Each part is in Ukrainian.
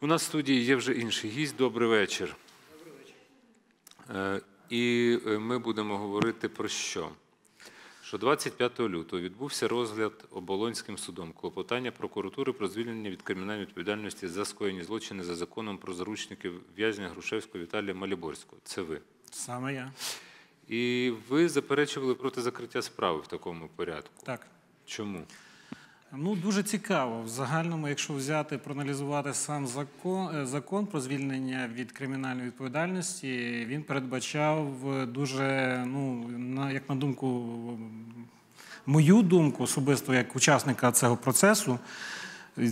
У нас в студії є вже інший гість. Добрий вечір. Е, І е, ми будемо говорити про що? Що 25 лютого відбувся розгляд Оболонським судом клопотання прокуратури про звільнення від кримінальної відповідальності за скоєні злочини за законом про заручників в'язня Грушевського Віталія Маліборського. Це ви. Саме я. І ви заперечували проти закриття справи в такому порядку. Так. Чому? Ну, дуже цікаво. В загальному, якщо взяти, проаналізувати сам закон, е, закон про звільнення від кримінальної відповідальності, він передбачав е, дуже, ну, на, як на думку, мою думку, особисто як учасника цього процесу,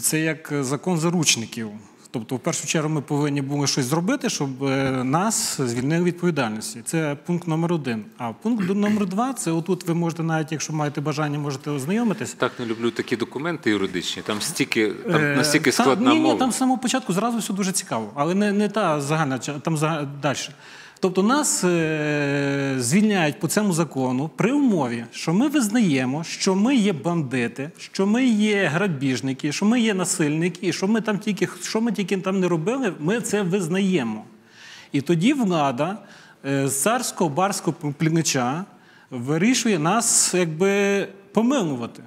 це як закон заручників. Тобто, в першу чергу, ми повинні були щось зробити, щоб е, нас звільнили відповідальності. Це пункт номер один. А пункт номер два це отут ви можете, навіть якщо маєте бажання, можете ознайомитись. Так не люблю такі документи юридичні. Там стільки там Е, настільки та- складна ні, мова. Ні, там з самого початку зразу все дуже цікаво, але не, не та загальна, там далі. Тобто нас е, звільняють по цьому закону при умові, що ми визнаємо, що ми є бандити, що ми є грабіжники, що ми є насильники, і що ми там тільки що ми тільки там не робили, ми це визнаємо. І тоді влада е, з царського барського племеча вирішує нас якби помилувати.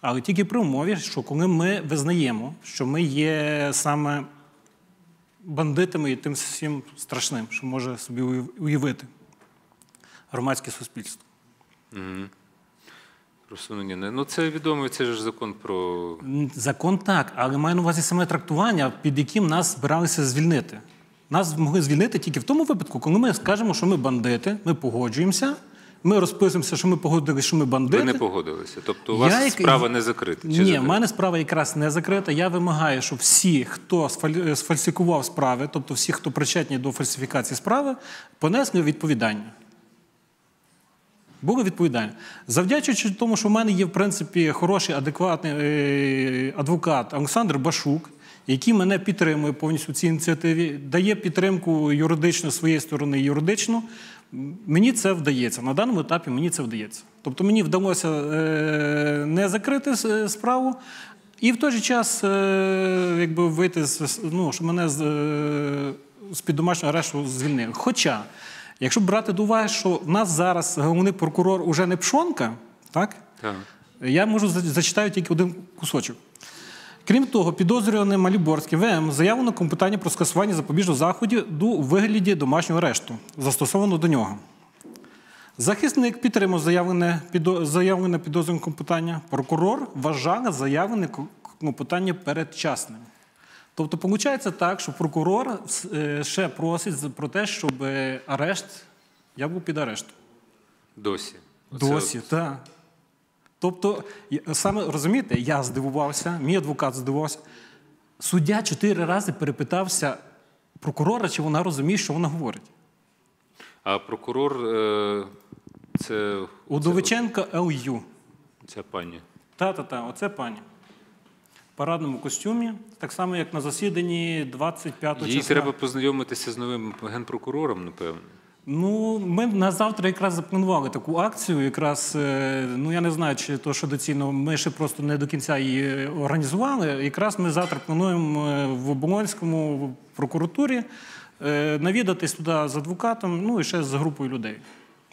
Але тільки при умові, що коли ми визнаємо, що ми є саме бандитами і тим всім страшним, що може собі уявити громадське суспільство. Просунення. не- Ну це відомий, це ж закон про Закон так, але маю на увазі саме трактування, під яким нас збиралися звільнити. Нас могли звільнити тільки в тому випадку, коли ми скажемо, що ми бандити, ми погоджуємося, ми розписуємося, що ми погодилися, що ми бандити. ви не погодилися. Тобто у вас Я справа не закрита. чи Ні, закрита? в мене справа якраз не закрита. Я вимагаю, щоб всі, хто сфаль- сфальсифікував справи, тобто всі, хто причетні до фальсифікації справи, понесли відповідання. Були відповідальні. Завдячуючи тому, що в мене є, в принципі, хороший, адекватний е, адвокат Олександр Башук, який мене підтримує повністю в цій ініціативі, дає підтримку юридично своєї сторони юридично. Мені це вдається. На даному етапі мені це вдається. Тобто мені вдалося е, не закрити справу, і в той же час е, якби вийти з ну, що мене з, е, з-під домашнього арешту звільнили. Хоча, якщо брати до уваги, що в нас зараз головний прокурор уже не пшонка, так? Так. Я можу за- зачитаю тільки один кусочок. Крім того, підозрюваний Маліборський ВМ заяву на клопотання про скасування запобіжного заходу у вигляді домашнього арешту, застосовано до нього. Захисник підтримав заявлене, заявлене підозрюване клопотання. Прокурор вважає заявлене клопотання передчасним. Тобто, виходить так, що прокурор е, ще просить про те, щоб арешт, я був під арештом. Досі. Досі, так. Тобто, саме розумієте, я здивувався, мій адвокат здивувався. Суддя чотири рази перепитався прокурора, чи вона розуміє, що вона говорить. А прокурор е, це Удовиченко Л.Ю. ця пані. Та-та-та, оце пані. В парадному костюмі, так само, як на засіданні 25 Їй числа. треба познайомитися з новим генпрокурором, напевно. Ну, ми на завтра якраз запланували таку акцію. Якраз е, ну я не знаю, чи то що доцільно. Ми ще просто не до кінця її організували. Якраз ми завтра плануємо е, в Оболонському прокуратурі е, навідатись туди з адвокатом, ну і ще з групою людей.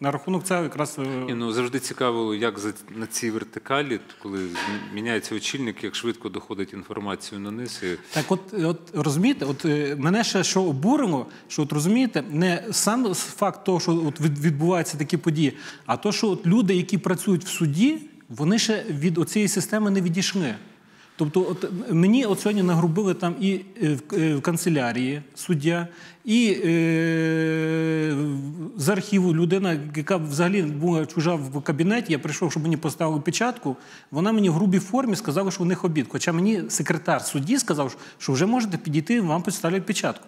На рахунок цього якраз е, Ні, ну завжди цікаво, як за на цій вертикалі, коли міняється очільник, як швидко доходить інформацію на низ. І... Так, от, от розумієте, от е, мене ще що обурило, що от розумієте, не сам факт того, що от відбуваються такі події, а то, що от люди, які працюють в суді, вони ще від цієї системи не відійшли. Тобто, от мені от сьогодні нагрубили там і е, в, е, в канцелярії суддя, і е, з архіву людина, яка взагалі була чужа в кабінеті, я прийшов, щоб мені поставили печатку. Вона мені в грубій формі сказала, що у них обід. Хоча мені секретар судді сказав, що вже можете підійти, вам поставлять печатку.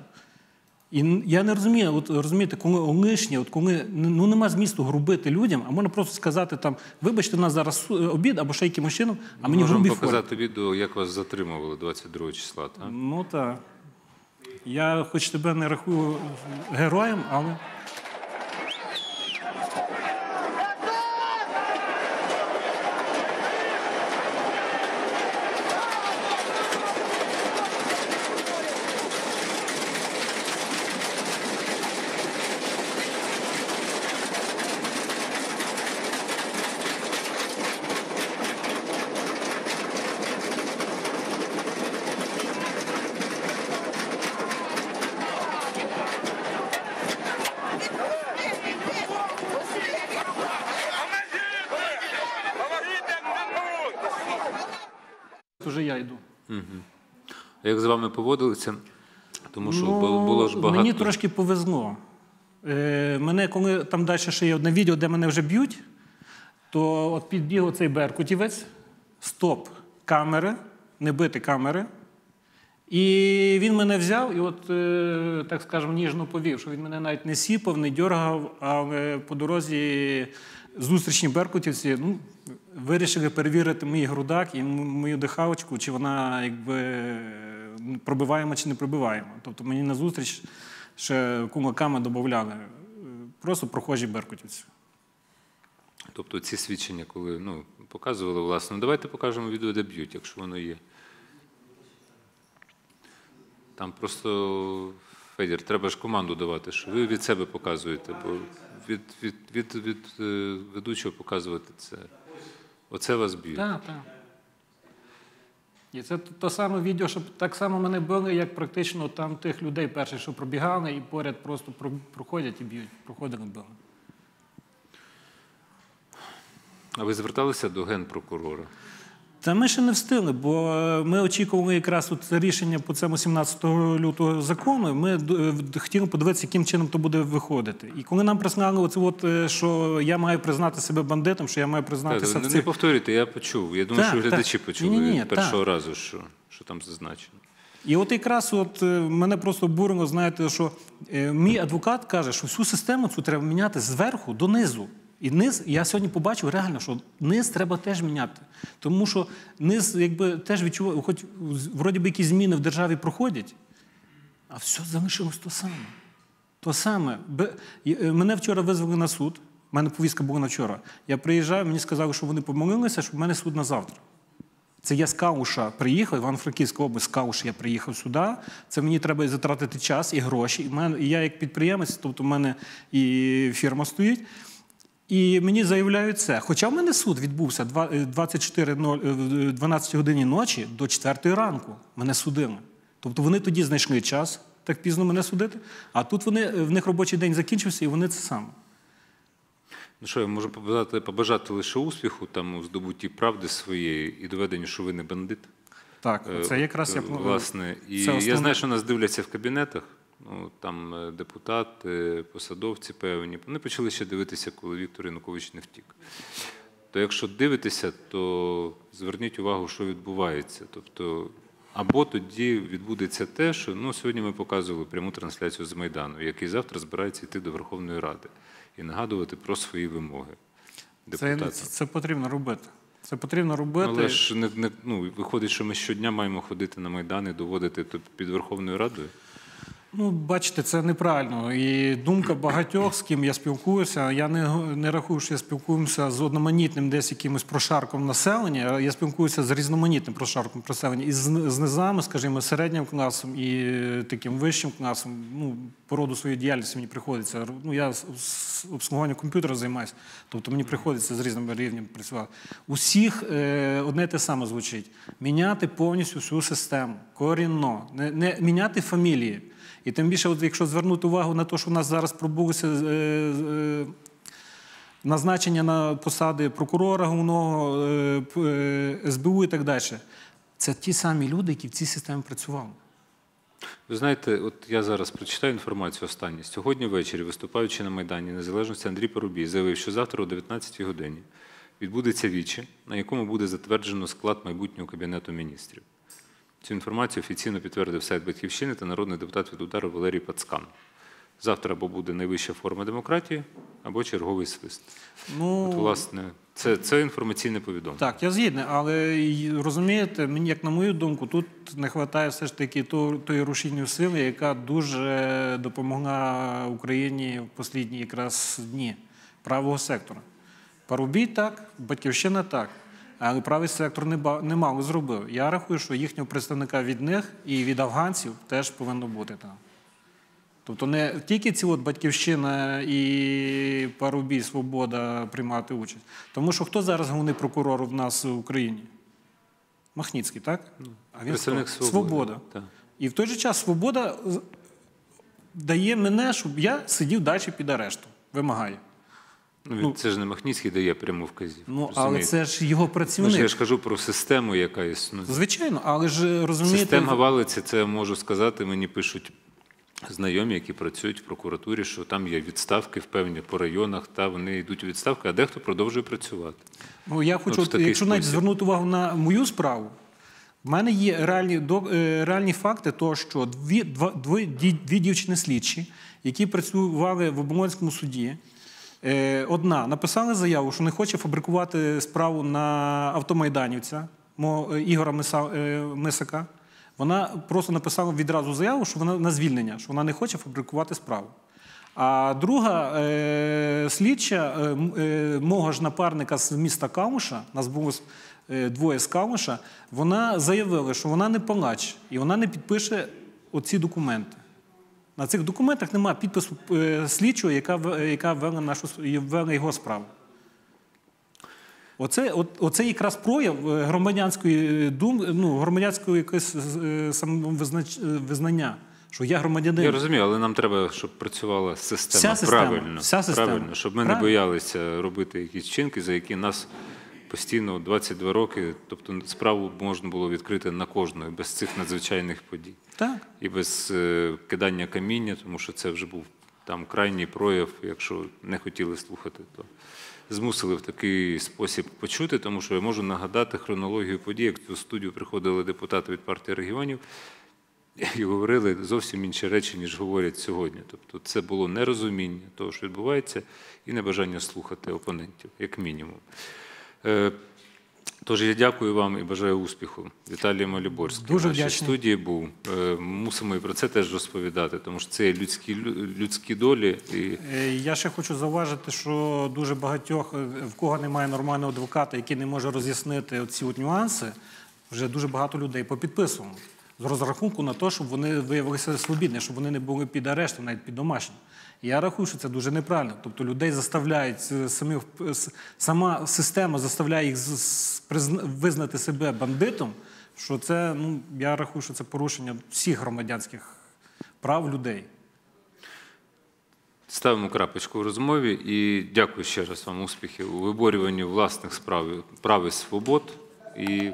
І я не розумію, от розумієте, коли лишнє, от коли ну нема змісту грубити людям, а можна просто сказати там, вибачте, у нас зараз обід або ще якимось чином, а мені грубі формі. показати відео, як вас затримували 22 числа. Так? Ну так. Я хоч тебе не рахую героєм, але. то вже йду. А як з вами поводилися? Тому що Ну, було ж багато. Мені трошки повезло. Е, мене, коли там далі ще є одне відео, де мене вже б'ють, то от підбіг оцей беркутівець, стоп камери, не бити камери. І він мене взяв і, от, е, так скажемо, ніжно повів, що він мене навіть не сіпав, не дьоргав, а е, по дорозі зустрічні беркутівці ну, вирішили перевірити мій грудак і мою дихалочку, чи вона якби пробиваєма чи не пробиваєма. Тобто мені на зустріч ще кулаками додавали. е, Просто прохожі беркутівці. Тобто ці свідчення, коли ну, показували, власне, ну, давайте покажемо відео, де б'ють, якщо воно є. Там просто, Федір, треба ж команду давати, що ви від себе показуєте, бо від, від, від, від, е, ведучого показувати це. Оце вас б'ють. Так, так. І це те саме відео, що так само мене били, як практично там тих людей перших, що пробігали, і поряд просто проходять і б'ють. Проходили били. А ви зверталися до генпрокурора? Та ми ще не встигли, бо е, ми очікували якраз от рішення по цьому 17 лютого закону. Ми е, хотіли подивитися, яким чином то буде виходити. І коли нам прислали оце, от, е, що я маю признати себе бандитом, що я маю признатися Так, в цих не повторюйте, я почув. Я думаю, Так, що так. глядачі почули Ні-ні-ні, першого так. разу, що, що там зазначено. І от якраз от мене просто обурило, знаєте, що мій адвокат каже, що всю систему цю треба міняти зверху до низу. І низ, я сьогодні побачив реально, що низ треба теж міняти. Тому що низ, якби теж відчував, хоч вроді би якісь зміни в державі проходять, а все залишилось то саме. То саме. Е, Мене вчора визвали на суд. У мене повістка була на вчора. Я приїжджаю, мені сказали, що вони помолилися, що в мене суд на завтра. Це я з Кауша приїхав, Івано-Франківська область, з Кауша я приїхав сюди. Це мені треба і затратити час і гроші. І, в мене, і я як підприємець, тобто в мене і фірма стоїть. І мені заявляють це. Хоча в мене суд відбувся два- е, 24.00, е, в 12 годині ночі до 4 ранку. Мене судили. Тобто вони тоді знайшли час так пізно мене судити, а тут вони, е, в них робочий день закінчився, і вони це саме. Ну що, я можу побажати, побажати лише успіху там у здобутті правди своєї і доведенню, що ви не бандит. Так, це якраз я Е, власне. І це я знаю, що нас дивляться в кабінетах. Ну там е, депутати, посадовці певні. Вони почали ще дивитися, коли Віктор Янукович не втік. То якщо дивитеся, то зверніть увагу, що відбувається. Тобто, або тоді відбудеться те, що ну, сьогодні ми показували пряму трансляцію з Майдану, який завтра збирається йти до Верховної Ради і нагадувати про свої вимоги Це, депутатам. це потрібно робити. Це потрібно робити. Але ж не, не, ну, виходить, що ми щодня маємо ходити на Майдан і доводити під Верховною Радою. Ну, бачите, це неправильно. І думка багатьох, з ким я спілкуюся, я не, не рахую, що я спілкуюся з одноманітним десь якимось прошарком населення. Я спілкуюся з різноманітним прошарком населення. І з, з низами, скажімо, середнім класом і таким вищим класом. Ну, по роду своєї діяльності мені приходиться. Ну, я з, обслуговуванням комп'ютера займаюся, тобто мені приходиться з різними рівнями працювати. Усіх е, одне те саме звучить: міняти повністю всю систему, корінно, не, не міняти фамілії. І тим більше, от якщо звернути увагу на те, що в нас зараз пробулося е, е, назначення на посади прокурора головного, е, СБУ і так далі, це ті самі люди, які в цій системі працювали. Ви знаєте, от я зараз прочитаю інформацію останню. Сьогодні ввечері, виступаючи на Майдані Незалежності, Андрій Порубій заявив, що завтра о 19-й годині відбудеться віче, на якому буде затверджено склад майбутнього кабінету міністрів. Цю інформацію офіційно підтвердив сайт Батьківщини та народний депутат від удару Валерій Пацкан. Завтра або буде найвища форма демократії, або черговий свист. Ну, От, власне, це, це інформаційне повідомлення. Так, я згідний, але розумієте, мені, як на мою думку, тут не вистачає все ж таки тої рушійної сили, яка дуже допомогла Україні в останні якраз дні правого сектора. Парубій так, батьківщина так. Але правий сектор немало зробив. Я рахую, що їхнього представника від них і від афганців теж повинно бути там. Тобто не тільки ці от батьківщина і Парубій, Свобода приймати участь. Тому що хто зараз головний прокурор в нас в Україні? Махніцький, так? А він Представник хто? свободи. Свобода. Так. І в той же час свобода дає мене, щоб я сидів далі під арештом. Вимагає. Ну, Ну, це ж не Махніцький дає пряму вказівку. Ну, але це ж його Ну, ж я ж кажу про систему, яка існує. Звичайно, але ж розумієте, Система валиться, це можу сказати. Мені пишуть знайомі, які працюють в прокуратурі, що там є відставки в певні по районах, та вони йдуть у відставки, а дехто продовжує працювати. Ну, я хочу, От якщо навіть звернути увагу на мою справу, в мене є реальні, до, е, реальні факти, того, що дві, два, дві, дві, дівчини слідчі, які працювали в Оболонському суді, одна написала заяву, що не хоче фабрикувати справу на автомайданівця е, Ігора Миса, е, Мисака. Вона просто написала відразу заяву, що вона на звільнення, що вона не хоче фабрикувати справу. А друга е, слідча е, е, мого ж напарника з міста Калуша, нас було е, двоє з Калуша, вона заявила, що вона не палач і вона не підпише оці документи. На цих документах немає підпису е, слідчого, яка, в- яка вела, нашу, вела його справу. Оце, от, оце якраз прояв е, громадянської думки, ну, громадянського якогось е, самовизнач- е, визнання, що я громадянин. Я розумію, але нам треба, щоб працювала система, Вся система, правильно, вся система. правильно, щоб ми не боялися робити якісь вчинки, за які нас постійно 22 роки, тобто справу можна було відкрити на кожної без цих надзвичайних подій. Так. і без е, кидання каміння, тому що це вже був там крайній прояв. Якщо не хотіли слухати, то змусили в такий спосіб почути, тому що я можу нагадати хронологію подій, як в цю студію приходили депутати від партії регіонів. І говорили зовсім інші речі, ніж говорять сьогодні. Тобто це було нерозуміння того, що відбувається, і небажання слухати опонентів, як мінімум. Е, Тож я дякую вам і бажаю успіху. Віталій Маліборський Дуже в нашій вдячний. студії був. Е, Мусимо і про це теж розповідати, тому що це людські, людські долі. І Е, Я ще хочу зауважити, що дуже багатьох, в кого немає нормального адвоката, який не може роз'яснити ці от нюанси, вже дуже багато людей попідписували. З розрахунку на те, щоб вони виявилися свобідні, щоб вони не були під арештом, навіть під домашнім. Я рахую, що це дуже неправильно. Тобто людей заставляють е, самі с- сама система заставляє їх визнати себе бандитом. Що це, ну я рахую, що це порушення всіх громадянських прав людей. ставимо крапочку в розмові. І дякую ще раз вам успіхів у виборюванні власних справ, прав і свобод. І